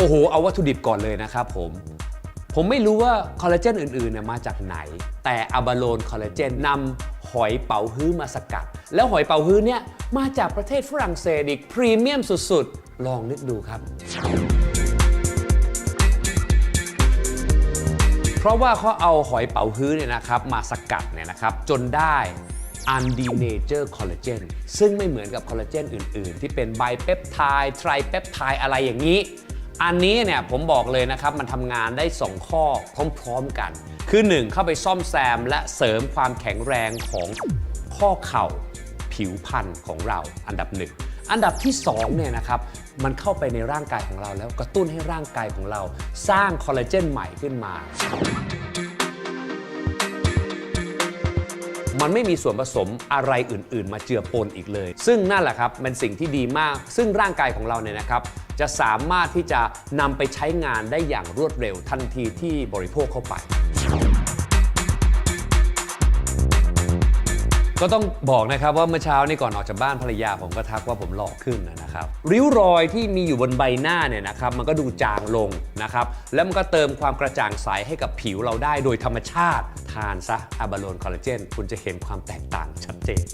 โอ้โห เอาวัตถุดิบก่อนเลยนะครับผม ผมไม่รู้ว่าคอลลาเจนอื่นๆเนี่ยมาจากไหน แต่อะบาโลนคอลลาเจนนำหอยเป๋าฮื้อมาสกัด แล้วหอยเป๋าฮื้อเนี่ยมาจากประเทศฝรั่งเศสอีกพรีเมียมสุดๆ ลองนึกดูครับ เพราะว่าเขาเอาหอยเป๋าฮื้อเนี่ยนะครับมาสกัดเนี่ยนะครับจนได้ อันดีเนเจอร์คอลลาเจนซึ่งไม่เหมือนกับคอลลาเจนอื่นๆ ที่เป็นไบเปปไทด์ไตรเปปไทด์อะไรอย่างนี้ อันนี้เนี่ยผมบอกเลยนะครับมันทำงานได้ 2 ข้อพร้อมๆกัน คือ 1 เข้าไปซ่อมแซมและเสริมความแข็งแรงของข้อเข่าผิวพรรณของเราอันดับหนึ่งอันดับที่2เนี่ยนะครับมันเข้าไปในร่างกายของเราแล้วกระตุ้นให้ร่างกายของเราสร้างคอลลาเจนใหม่ขึ้นมา มันไม่มีส่วนผสมอะไรอื่น ๆ มาเจือปนอีกเลย ซึ่งนั่นแหละครับเป็นสิ่งที่ดีมาก ซึ่งร่างกายของเราเนี่ยนะครับ จะสามารถที่จะนำไปใช้งานได้อย่างรวดเร็วทันทีที่บริโภคเข้าไป ก็ต้องบอกนะครับว่าเมื่อเช้านี่ก่อนออกจากบ้านภรรยาผมก็ทักว่าผมหล่อขึ้นนะครับ ริ้วรอยที่มีอยู่บนใบหน้าเนี่ยนะครับมันก็ดูจางลงนะครับ แล้วมันก็เติมความกระจ่างใสให้กับผิวเราได้โดยธรรมชาติ ทานซะอะบาโลนคอลลาเจนคุณจะเห็นความแตกต่างชัดเจน